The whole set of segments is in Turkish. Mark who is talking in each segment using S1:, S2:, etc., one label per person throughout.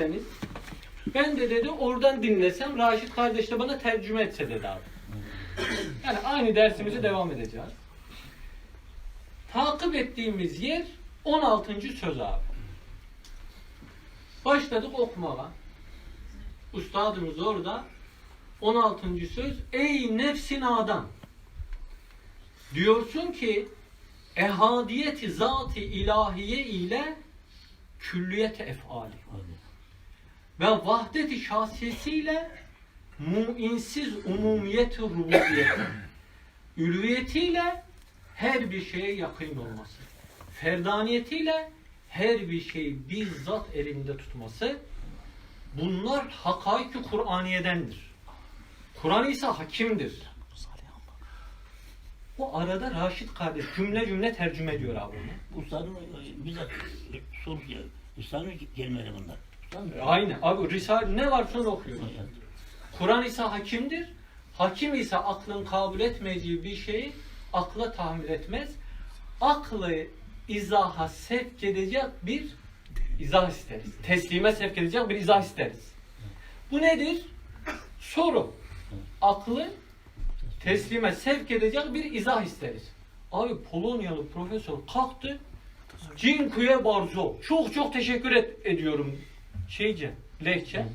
S1: etseniz ben de dedi oradan dinlesem Raşit kardeş de bana tercüme etse dedi abi. Yani aynı dersimize devam edeceğiz. Takip ettiğimiz yer 16. söz abi. Başladık okumaya. Ustadımız orada 16. söz Ey nefsin adam diyorsun ki ehadiyeti zati ilahiye ile külliyet efali ve vahdeti şahsiyetiyle muinsiz umumiyeti rububiyeti ülviyetiyle her bir şeye yakın olması ferdaniyetiyle her bir şeyi bizzat elinde tutması bunlar hakaiki Kur'aniyedendir. Kur'an ise hakimdir. Bu arada Raşit kardeş cümle cümle tercüme ediyor abi onu.
S2: Ustadın bize soru ya. Ustadın kelimeleri bunlar. Ustadın
S1: Aynı. Abi Risale ne varsa onu okuyoruz. Kur'an ise hakimdir. Hakim ise aklın kabul etmeyeceği bir şeyi akla tahammül etmez. Aklı izaha sevk edecek bir izah isteriz. Teslime sevk edecek bir izah isteriz. Bu nedir? Soru. Aklı teslime sevk edecek bir izah isteriz. Abi Polonyalı profesör kalktı. Cinku'ya barzo. Çok çok teşekkür et, ediyorum. Şeyce, lehçe.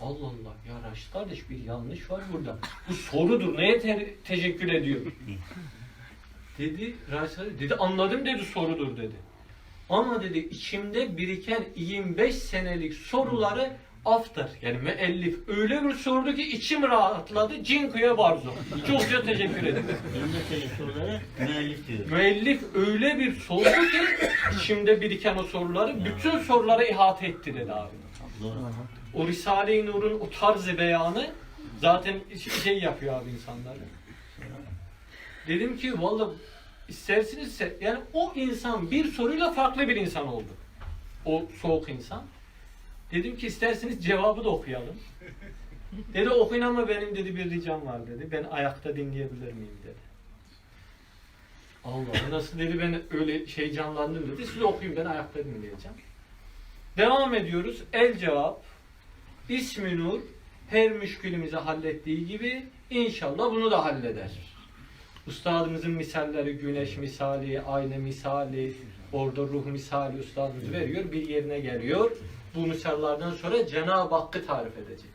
S1: Allah Allah ya Raşit kardeş bir yanlış var burada. Bu sorudur. Neye te- teşekkür ediyor? dedi Raşit kardeş, dedi anladım dedi sorudur dedi. Ama dedi içimde biriken 25 senelik soruları after yani müellif öyle bir sordu ki içim rahatladı. Cinku'ya barzo. Çok çok teşekkür ederim.
S2: Önünde söylediği soruları müellif diyor.
S1: Müellif öyle bir sordu ki içimde biriken o soruları bütün sorulara ihate etti dedi abi. O Risale-i Nur'un o tarzı beyanı zaten şey yapıyor abi insanları. Dedim ki valla isterseniz se- yani o insan bir soruyla farklı bir insan oldu. O soğuk insan. Dedim ki isterseniz cevabı da okuyalım. Dedi okuyun ama benim dedi bir ricam var dedi. Ben ayakta dinleyebilir miyim dedi. Allah nasıl dedi ben öyle şey canlandım dedi. Siz okuyun ben ayakta dinleyeceğim. Devam ediyoruz. El cevap. İsmi Nur her müşkülümüzü hallettiği gibi inşallah bunu da halleder. Üstadımızın misalleri güneş misali, ayna misali, orada ruh misali üstadımız veriyor. Bir yerine geliyor. Bu misallardan sonra Cenab-ı Hakk'ı tarif edecek.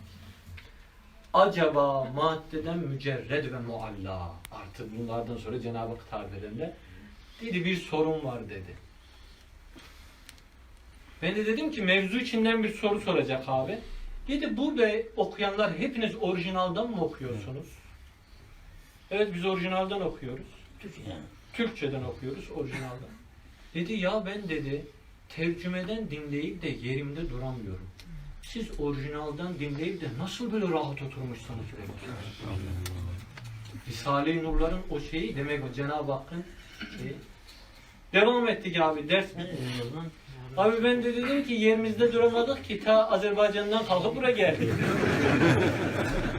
S1: Acaba maddeden mücerred ve mualla. Artık bunlardan sonra Cenab-ı Hakk'ı tarif edenler dedi bir sorun var dedi. Ben de dedim ki mevzu içinden bir soru soracak abi. Dedi bu be okuyanlar hepiniz orijinaldan mı okuyorsunuz? Evet biz orijinaldan okuyoruz.
S2: Türkçe yani.
S1: Türkçeden okuyoruz orijinaldan. Dedi ya ben dedi tercümeden dinleyip de yerimde duramıyorum. Siz orijinaldan dinleyip de nasıl böyle rahat oturmuşsunuz. Risale-i Nurların o şeyi demek o Cenab-ı Hakk'ın şeyi. Devam ettik abi ders bitti. Abi ben de dedim ki yerimizde duramadık ki ta Azerbaycan'dan kalkıp buraya geldik.